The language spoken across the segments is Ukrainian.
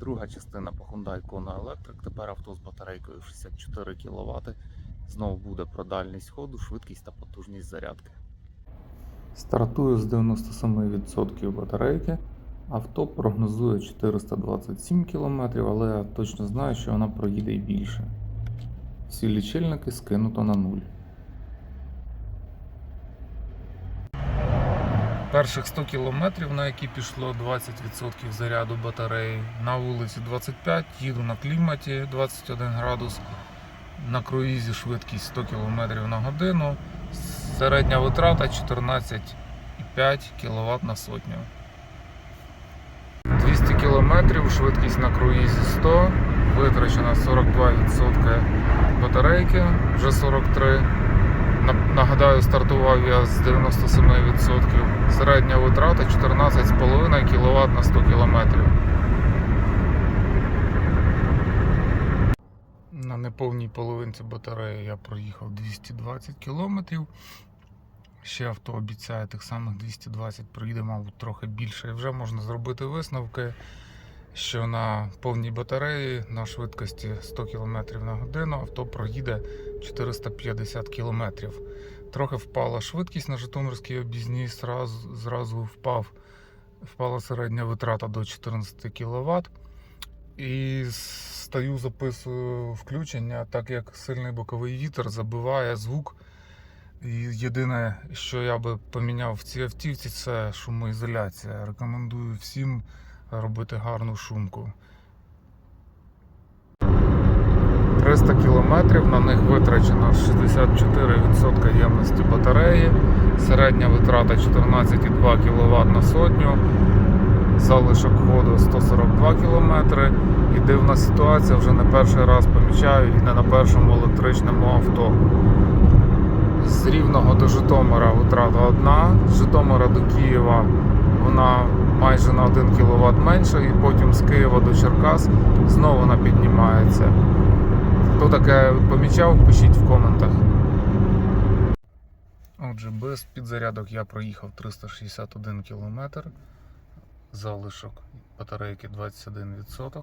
Друга частина по Hyundai Kona Electric. Тепер авто з батарейкою 64 кВт. Знову буде про дальність ходу, швидкість та потужність зарядки. Стартую з 97% батарейки. Авто прогнозує 427 км, але я точно знаю, що вона проїде і більше. Всі лічильники скинуто на нуль. Перших 100 кілометрів, на які пішло 20% заряду батареї. На вулиці 25, їду на кліматі 21 градус. На круїзі швидкість 100 км на годину. Середня витрата 14,5 кВт на сотню. 200 км, швидкість на круїзі 100, витрачено 42% батарейки, вже 43. На- Нагадаю, стартував я з 97%. Середня витрата 14,5 кВт на 100 км. На неповній половинці батареї я проїхав 220 км. Ще авто обіцяє тих самих 220, проїде, мабуть, трохи більше. І вже можна зробити висновки, що на повній батареї на швидкості 100 км на годину авто проїде 450 км. Трохи впала швидкість на Житомирській об'їзній, зразу, зразу впав, впала середня витрата до 14 кВт. І стаю, записую включення, так як сильний боковий вітер забиває звук. І єдине, що я би поміняв в цій автівці, це шумоізоляція. Рекомендую всім робити гарну шумку. 300 кілометрів, на них витрачено 64% ємності батареї, середня витрата 14,2 кВт на сотню, залишок ходу 142 км. І дивна ситуація, вже не перший раз помічаю і не на першому електричному авто. З Рівного до Житомира витрата одна, з Житомира до Києва вона майже на 1 кВт менша, і потім з Києва до Черкас знову вона піднімається. Хто таке помічав, пишіть в коментах. Отже, без підзарядок я проїхав 361 км. Залишок батарейки 21%.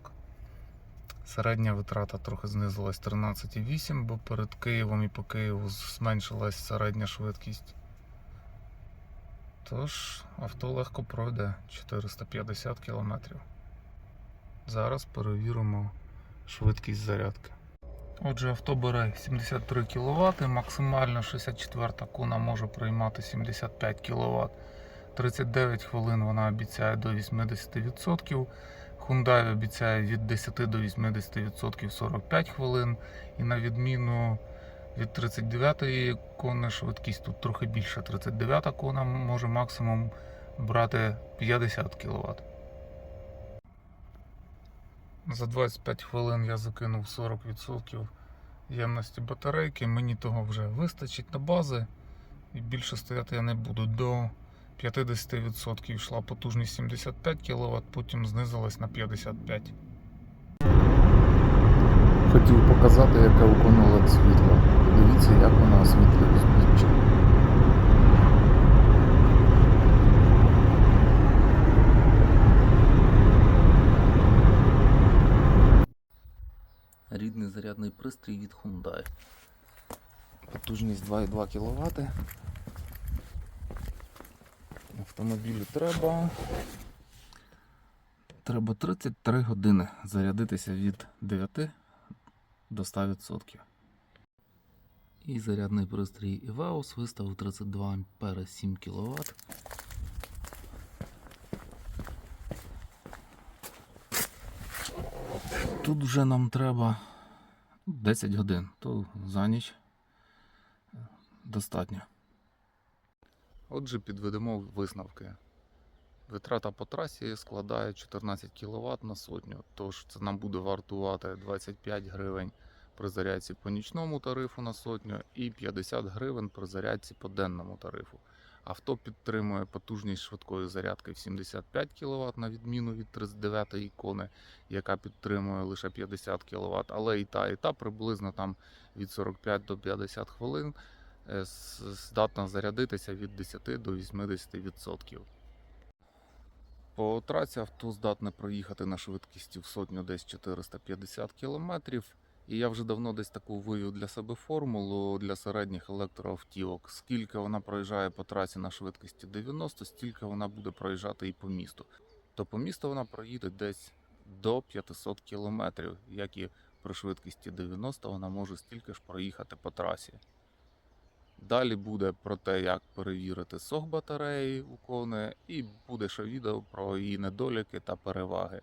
Середня витрата трохи знизилась 13,8, бо перед Києвом і по Києву зменшилась середня швидкість. Тож авто легко пройде 450 км. Зараз перевіримо швидкість зарядки. Отже, авто бере 73 кВт, максимально 64 куна може приймати 75 кВт. 39 хвилин вона обіцяє до 80%. Hyundai обіцяє від 10 до 80% 45 хвилин. І на відміну від 39-ї конної швидкість тут трохи більше. 39-та кона може максимум брати 50 кВт. За 25 хвилин я закинув 40% ємності батарейки. Мені того вже вистачить на бази. І більше стояти я не буду. До 50% йшла потужність 75 кВт, потім знизилась на 55. Хотів показати, яке у світло. Дивіться, як вона освітлює узбіччя. Рідний зарядний пристрій від Hyundai. Потужність 2,2 кВт. Автомобілю треба. Треба 33 години зарядитися від 9 до 100%. І зарядний пристрій EVAUS виставив 32 А 7 кВт. Тут вже нам треба 10 годин, то за ніч достатньо. Отже, підведемо висновки. Витрата по трасі складає 14 кВт на сотню, тож це нам буде вартувати 25 гривень при зарядці по нічному тарифу на сотню і 50 гривень при зарядці по денному тарифу. Авто підтримує потужність швидкої зарядки в 75 кВт на відміну від 39 ікони, яка підтримує лише 50 кВт, але і та, і та приблизно там від 45 до 50 хвилин е, здатна зарядитися від 10 до 80%. По трасі авто здатне проїхати на швидкості в сотню десь 450 км. І я вже давно десь таку вивів для себе формулу для середніх електроавтівок. Скільки вона проїжджає по трасі на швидкості 90, стільки вона буде проїжджати і по місту. То по місту вона проїде десь до 500 км, як і при швидкості 90 вона може стільки ж проїхати по трасі. Далі буде про те, як перевірити сох батареї у коне, і буде ще відео про її недоліки та переваги.